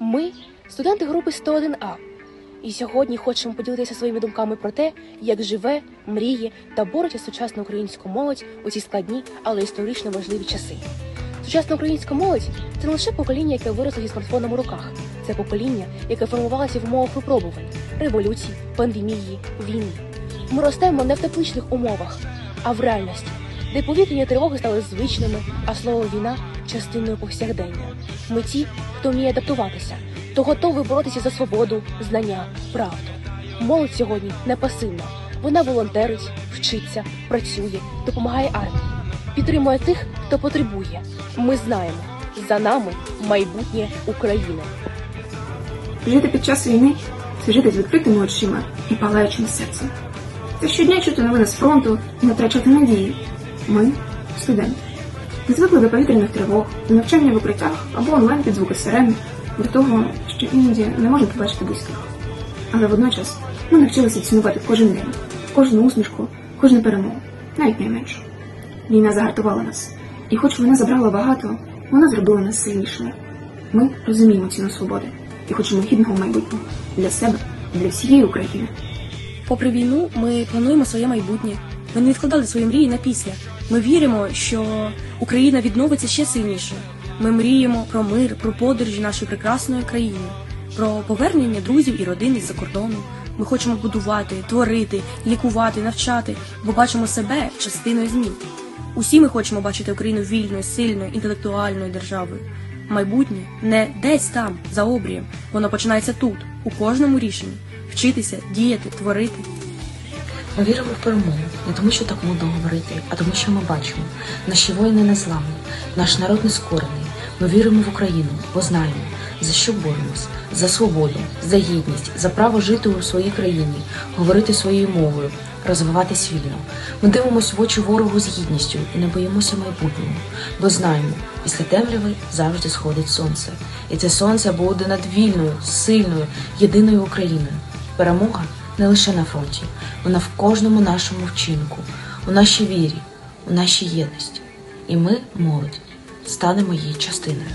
Ми студенти групи 101А. І сьогодні хочемо поділитися своїми думками про те, як живе, мріє та бореться сучасна українська молодь у ці складні, але історично важливі часи. Сучасна українська молодь це не лише покоління, яке виросло зі смартфоном у руках. Це покоління, яке формувалося в умовах випробувань, революцій, пандемії, війни. Ми ростемо не в тепличних умовах, а в реальності, де повітряні тривоги стали звичними, а слово війна частиною повсякдення. Ми ті, хто вміє адаптуватися, хто готовий боротися за свободу, знання, правду. Молодь сьогодні не пасивна. Вона волонтерить, вчиться, працює, допомагає армії, підтримує тих, хто потребує. Ми знаємо, за нами майбутнє України. Жити під час війни це жити з відкритими очима і палаючим серцем. Це щодня чути новини з фронту і не втрачати надії. Ми студенти. Звикли до повітряних тривог, навчання в укриттях або онлайн під звуки сирен, до того, що іноді не можна побачити близьких. Але водночас ми навчилися цінувати кожен день, кожну усмішку, кожну перемогу, навіть найменшу. Війна загартувала нас, і хоч вона забрала багато, вона зробила нас сильнішими. Ми розуміємо ціну свободи і хочемо гідного майбутнього для себе для всієї України. Попри війну, ми плануємо своє майбутнє. Ми не відкладали свої мрії на після. Ми віримо, що Україна відновиться ще сильніше. Ми мріємо про мир, про подорожі нашої прекрасної країни, про повернення друзів і родин із-за кордону. Ми хочемо будувати, творити, лікувати, навчати, бо бачимо себе частиною змін. Усі ми хочемо бачити Україну вільною, сильною, інтелектуальною державою. Майбутнє не десь там, за обрієм. Воно починається тут, у кожному рішенні. Вчитися, діяти, творити. Ми віримо в перемогу не тому, що так модно говорити, а тому, що ми бачимо. Наші воїни незламні, наш народ не скорений. Ми віримо в Україну, бо знаємо, за що боремось, за свободу, за гідність, за право жити у своїй країні, говорити своєю мовою, розвиватись вільно. Ми дивимося в очі ворогу з гідністю і не боїмося майбутнього, бо знаємо, після темряви завжди сходить сонце. І це сонце буде над вільною, сильною, єдиною Україною. Перемога не лише на фронті, вона в кожному нашому вчинку, у нашій вірі, у нашій єдності. І ми, молодь, станемо її частиною.